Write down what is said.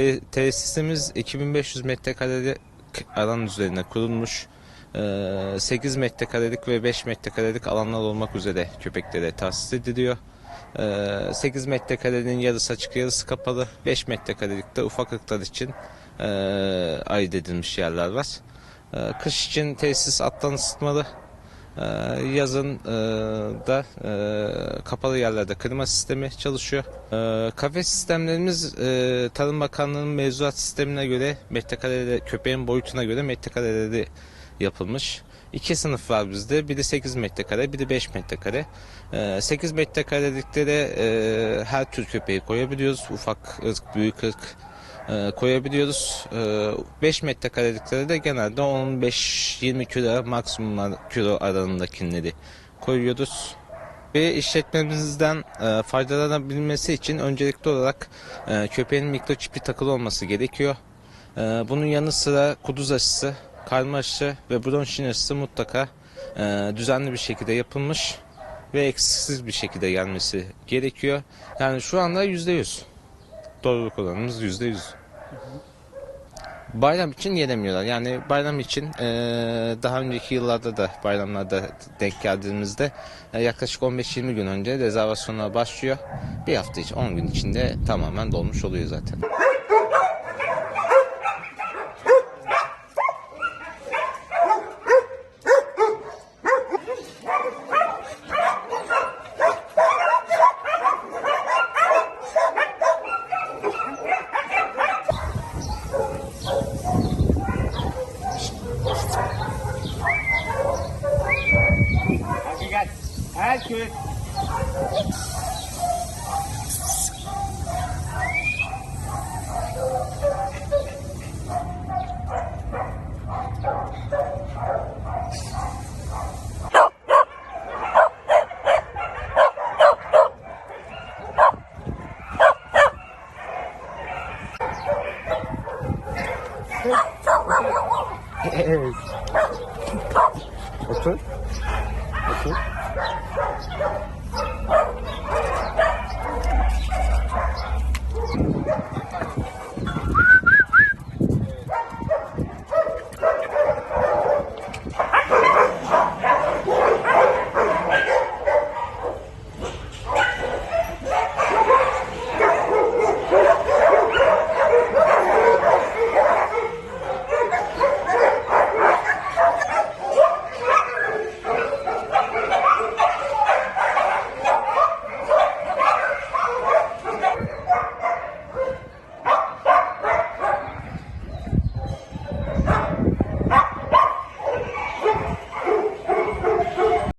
Te- tesisimiz 2500 metrekarelik alan üzerine kurulmuş. Ee, 8 metrekarelik ve 5 metrekarelik alanlar olmak üzere köpeklere tahsis ediliyor. Ee, 8 metrekarenin yarısı açık yarısı kapalı. 5 metrekarelikte ufak ırklar için ee, ayırt edilmiş yerler var. Ee, kış için tesis alttan ısıtmalı. Ee, yazın e, da e, kapalı yerlerde klima sistemi çalışıyor. Ee, kafes sistemlerimiz e, Tarım Bakanlığı'nın mevzuat sistemine göre metrekarede köpeğin boyutuna göre metrekareleri yapılmış. İki sınıf var bizde. Biri 8 metrekare, biri 5 metrekare. Ee, 8 metrekareliklere e, her tür köpeği koyabiliyoruz. Ufak ırk, büyük ırk e, koyabiliyoruz. E, 5 metrekareliklere de genelde 15-20 kilo maksimum kilo aralığındakileri koyuyoruz. Ve işletmemizden e, faydalanabilmesi için öncelikli olarak e, köpeğin mikroçipi takılı olması gerekiyor. E, bunun yanı sıra kuduz aşısı, karma aşı ve bronşin aşısı mutlaka e, düzenli bir şekilde yapılmış ve eksiksiz bir şekilde gelmesi gerekiyor. Yani şu anda %100. Doğruluk oranımız %100. Bayram için gelemiyorlar. Yani bayram için eee, daha önceki yıllarda da bayramlarda denk geldiğimizde e, yaklaşık 15-20 gün önce rezervasyonlar başlıyor. Bir hafta için 10 gün içinde tamamen dolmuş oluyor zaten. guys. That's good. That's good. 服。